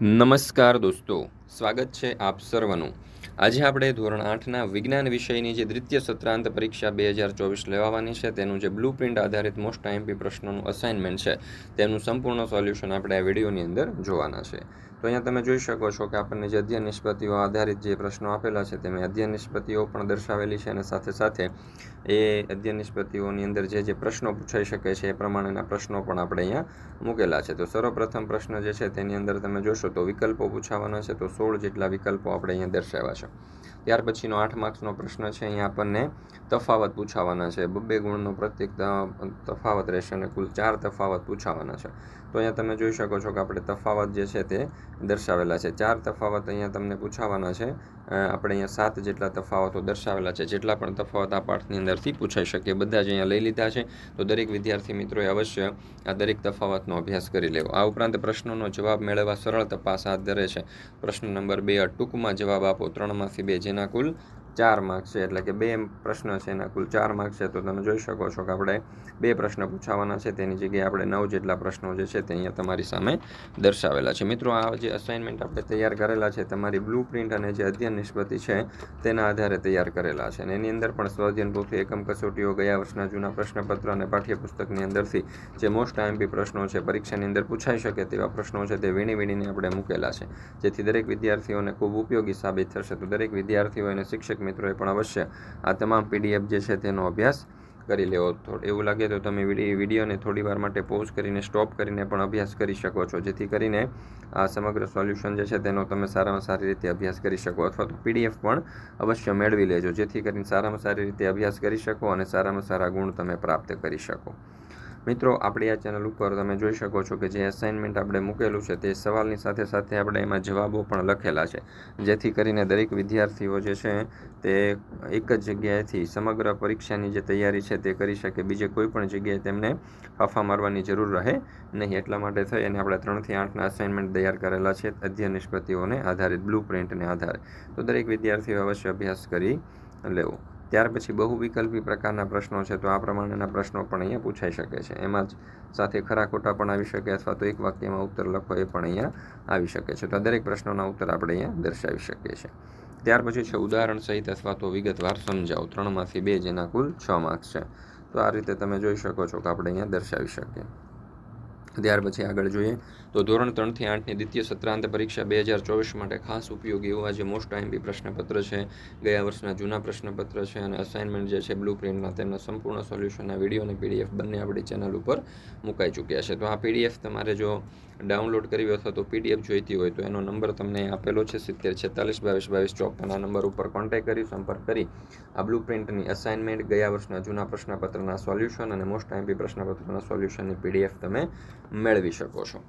નમસ્કાર દોસ્તો, સ્વાગત છે આપ સર્વનું. આજે આપણે ધોરણ આઠના વિજ્ઞાન વિષયની જે દ્વિતીય સત્રાંત પરીક્ષા બે હજાર ચોવીસ લેવાવાની છે, તેનું જે બ્લુ પ્રિન્ટ આધારિત મોસ્ટ આઈએમપી પ્રશ્નોનું અસાઇનમેન્ટ છે, તેનું સંપૂર્ણ સોલ્યુશન આપણે આ વિડીયોની અંદર જોવાના છે. તો અહીંયા તમે જોઈ શકો છો કે આપણને જે અધ્યયન નિષ્પતિઓ આધારિત જે પ્રશ્નો આપેલા છે તેમાં અધ્યયન નિષ્પત્તિઓ પણ દર્શાવેલી છે અને સાથે સાથે એ અધ્યયન નિષ્પતિઓની અંદર જે જે પ્રશ્નો પૂછાઈ શકે છે એ પ્રમાણેના પ્રશ્નો પણ આપણે અહીંયા મૂકેલા છે. તો સર્વપ્રથમ પ્રશ્ન જે છે તેની અંદર તમે જોશો તો વિકલ્પો પૂછાવાના છે તો સોળ જેટલા વિકલ્પો આપણે અહીંયા દર્શાવ્યા છે. ત્યાર પછીનો આઠ માર્ક્સનો પ્રશ્ન છે અહીંયા આપણને તફાવત પૂછાવાના છે. બબ્બે ગુણનો પ્રત્યેક તફાવત રહેશે અને કુલ ચાર તફાવત પૂછાવાના છે. તો અહીંયા તમે જોઈ શકો છો કે આપણે તફાવત જે છે તે દર્શાવેલા છે. ચાર તફાવત અહીંયા તમને પૂછાવાના છે. આપણે અહીંયા સાત જેટલા તફાવતો દર્શાવેલા છે. જેટલા પણ તફાવત આ પાઠની અંદરથી પૂછાઈ શકે. બધા જ અહીંયા લઈ લીધા છે. તો દરેક વિદ્યાર્થી મિત્રોએ અવશ્ય આ દરેક તફાવતનો અભ્યાસ કરી લેવો. આ ઉપરાંત પ્રશ્નોનો જવાબ મેળવવા સરળ તપાસ હાથ ધરે છે. પ્રશ્ન નંબર બે, ટૂંકમાં જવાબ આપો. ત્રણમાંથી બે, જેના કુલ ચાર માર્ક છે, એટલે કે બે પ્રશ્ન છે એના કુલ ચાર માર્ક છે, તો તમે જોઈ શકો છો કે આપણે બે પ્રશ્ન પૂછાવાના છે, તેની જગ્યાએ આપણે નવ જેટલા પ્રશ્નો જે છે તે અહીંયા તમારી સામે દર્શાવેલા છે. મિત્રો, આ જે અસાઇનમેન્ટ આપણે તૈયાર કરેલા છે, તમારી બ્લુ પ્રિન્ટ અને જે અધ્યયન નિષ્પત્તિ છે, તેના આધારે તૈયાર કરેલા છે. અને એની અંદર પણ સ્વાધ્યન પોથી એકમ કસોટીઓ ગયા વર્ષના જૂના પ્રશ્નપત્ર અને પાઠ્યપુસ્તકની અંદરથી જે મોસ્ટ આઈએમપી પ્રશ્નો છે, પરીક્ષાની અંદર પૂછાઈ શકે તેવા પ્રશ્નો છે, તે વીણી વીણીને આપણે મૂકેલા છે. જેથી દરેક વિદ્યાર્થીઓને ખૂબ ઉપયોગી સાબિત થશે. તો દરેક વિદ્યાર્થીઓ અને શિક્ષક મિત્રોએ પણ અવશ્ય આ તમામ પીડીએફ જે છે તેનો અભ્યાસ કરી લેવો. થોડું એવું લાગે તો તમે વિડીયોને થોડી વાર માટે પોઝ કરીને સ્ટોપ કરીને પણ અભ્યાસ કરી શકો છો. જેથી કરીને આ સમગ્ર સોલ્યુશન જે છે તેનો તમે સારામાં સારી રીતે અભ્યાસ કરી શકો અથવા તો પીડીએફ પણ અવશ્ય મેળવી લેજો. જેથી કરીને સારામાં સારી રીતે અભ્યાસ કરી શકો અને સારામાં સારા ગુણ તમે પ્રાપ્ત કરી શકો. મિત્રો, આપણી આ ચેનલ ઉપર તમે જોઈ શકો છો કે જે અસાઇનમેન્ટ આપણે મૂકેલું છે તે સવાલની સાથે સાથે આપણે એમાં જવાબો પણ લખેલા છે. જેથી કરીને દરેક વિદ્યાર્થીઓ જે છે તે એક જ જગ્યાએથી સમગ્ર પરીક્ષાની જે તૈયારી છે તે કરી શકે. બીજે કોઈ પણ જગ્યાએ તેમને ફાફા મારવાની જરૂર રહે નહીં. એટલા માટે થઈ અને આપણે ત્રણથી આઠના અસાઇનમેન્ટ તૈયાર કરેલા છે અધ્યયન નિષ્પત્તિઓને આધારિત બ્લુ પ્રિન્ટને આધારે. તો દરેક વિદ્યાર્થીઓ અવશ્ય અભ્યાસ કરી લેવો. ત્યાર પછી બહુ વિકલ્પી પ્રકારના પ્રશ્નો છે, તો આ પ્રમાણેના પ્રશ્નો પણ અહીંયા પૂછાઈ શકે છે. એમાં જ સાથે ખરા ખોટા પણ આવી શકે અથવા તો એક વાક્યમાં ઉત્તર લખો એ પણ અહીંયા આવી શકે છે. તો દરેક પ્રશ્નોના ઉત્તર આપણે અહીંયા દર્શાવી શકીએ છીએ. ત્યાર પછી છે, ઉદાહરણ સહિત અથવા તો વિગતવાર સમજાવો. ત્રણમાંથી બે જેના કુલ છ માર્ક્સ છે. તો આ રીતે તમે જોઈ શકો છો કે આપણે અહીંયા દર્શાવી શકીએ. ત્યાર પછી આગળ જોઈએ તો ધોરણ ત્રણથી આઠની દ્વિતીય સત્રાંત પરીક્ષા બે હજાર ચોવીસ માટે ખાસ ઉપયોગી એવા જે મોસ્ટ આઈએમપી પ્રશ્નપત્ર છે, ગયા વર્ષના જૂના પ્રશ્નપત્ર છે અને અસાઇનમેન્ટ જે છે બ્લુ પ્રિન્ટના તેમના સંપૂર્ણ સોલ્યુશનના વીડિયો અને પીડીએફ બંને આપણી ચેનલ ઉપર મુકાઈ ચૂક્યા છે. તો આ પીડીએફ તમારે જો ડાઉનલોડ કરવી અથવા તો પીડીએફ જોઈતી હોય તો એનો નંબર તમને આપેલો છે, સિત્તેર છેતાલીસ, બાવીસ બાવીસ, ચોપન આ નંબર ઉપર કોન્ટેક્ટ કરી, સંપર્ક કરી આ બ્લુ પ્રિન્ટની અસાઇનમેન્ટ ગયા વર્ષના જૂના પ્રશ્નપત્રના સોલ્યુશન અને મોસ્ટ આઈએમપી પ્રશ્નપત્રના સોલ્યુશનની પીડીએફ તમે મેળવી શકો છો.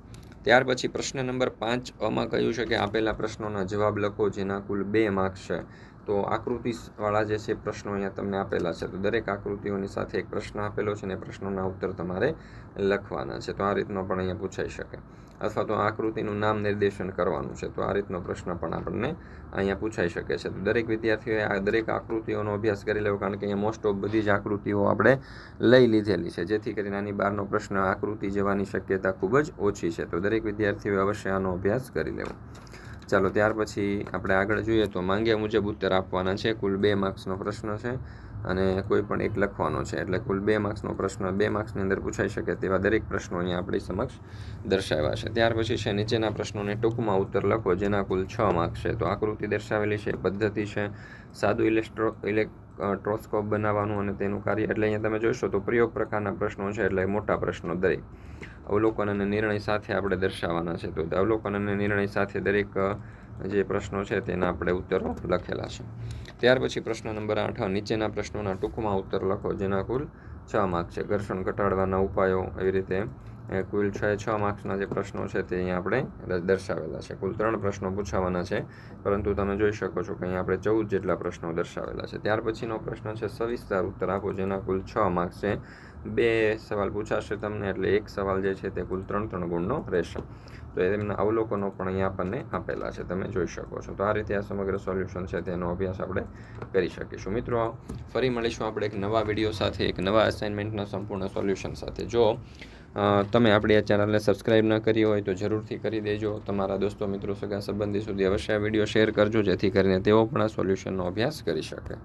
ત્યાર પછી પ્રશ્ન નંબર પાંચ, અમાં કહ્યું છે કે આપેલા પ્રશ્નોના જવાબ લખો, જેના કુલ બે માર્ક્સ છે. તો આકૃતિવાળા જે છે પ્રશ્નો અહીંયા તમને આપેલા છે. તો દરેક આકૃતિઓની સાથે એક પ્રશ્ન આપેલો છે અને પ્રશ્નોના ઉત્તર તમારે લખવાના છે. તો આ રીતનો પણ અહીંયા પૂછાઈ શકે. અથવા તો આકૃતિનું નામ નિર્દેશન કરવાનું છે. તો આ રીતનો પ્રશ્ન પણ આપણને અહીંયા પૂછાઈ શકે છે. તો દરેક વિદ્યાર્થીઓએ આ દરેક આકૃતિઓનો અભ્યાસ કરી લેવો, કારણ કે અહીંયા મોસ્ટ ઓફ બધી જ આકૃતિઓ આપણે લઈ લીધેલી છે. જેથી કરીને આની બહારનો પ્રશ્ન આકૃતિ જવાની શક્યતા ખૂબ જ ઓછી છે. તો દરેક વિદ્યાર્થીઓએ અવશ્ય આનો અભ્યાસ કરી લેવો. ચાલો ત્યાર પછી આપણે આગળ જોઈએ તો માંગ્યા મુજબ ઉત્તર આપવાના છે. કુલ બે માર્ક્સનો પ્રશ્ન છે અને કોઈ પણ એક લખવાનો છે. એટલે કુલ બે માર્ક્સનો પ્રશ્ન, બે માર્ક્સની અંદર પૂછાઈ શકે તેવા દરેક પ્રશ્નો અહીંયા આપણી સમક્ષ દર્શાવ્યા છે. ત્યાર પછી છે નીચેના પ્રશ્નોને ટૂંકમાં ઉત્તર લખો, જેના કુલ છ માર્ક્સ છે. તો આકૃતિ દર્શાવેલી છે, પદ્ધતિ છે, સાદું ઇલેક્ટ્રો ઇલેક્ટ્રોસ્કોપ બનાવવાનું અને તેનું કાર્ય. એટલે અહીંયા તમે જોઈશો તો પ્રયોગ પ્રકારના પ્રશ્નો છે, એટલે મોટા પ્રશ્નો દરેક. અવલોકન અને નિર્ણય સાથે આપણે દર્શાવવાના છે. તો અવલોકન અને નિર્ણય સાથે દરેક જે પ્રશ્નો છે તેના આપણે ઉત્તરો લખેલા છે. ત્યાર પછી પ્રશ્ન નંબર આઠ, નીચેના પ્રશ્નોના ટૂંકમાં ઉત્તર લખો, જેના કુલ છ માર્ક છે. ઘર્ષણ ઘટાડવાના ઉપાયો એવી રીતે કુલ છ છ માર્ક્સના જે પ્રશ્નો છે તે અહીંયા આપણે દર્શાવેલા છે. કુલ ત્રણ પ્રશ્નો પૂછાવાના છે, પરંતુ તમે જોઈ શકો છો કે અહીંયા આપણે ચૌદ જેટલા પ્રશ્નો દર્શાવેલા છે. ત્યાર પછીનો પ્રશ્ન છે, સવિસ્તાર ઉત્તર આપો, જેના કુલ છ માર્ક્સ છે. બે સવાલ પૂછાશે તમને, એટલે એક સવાલ જે છે તે કુલ ત્રણ ત્રણ ગુણનો રહેશે. તો એમના અવલોકનો પણ અહીંયા આપણને આપેલા છે, તમે જોઈ શકો છો. તો આ રીતે આ સમગ્ર સોલ્યુશન છે તેનો અભ્યાસ આપણે કરી શકીશું. મિત્રો, ફરી મળીશું આપણે એક નવા વીડિયો સાથે, એક નવા અસાઇનમેન્ટના સંપૂર્ણ સોલ્યુશન સાથે. જો તમે આપણી આ ચેનલને સબસ્ક્રાઈબ ન કરી હોય તો જરૂરથી કરી દેજો. તમારા દોસ્તો, મિત્રો, સગા, સંબંધી સુધી અવશ્ય આ વીડિયો શેર કરજો, જેથી કરીને તેઓ પણ આ સોલ્યુશનનો અભ્યાસ કરી શકે.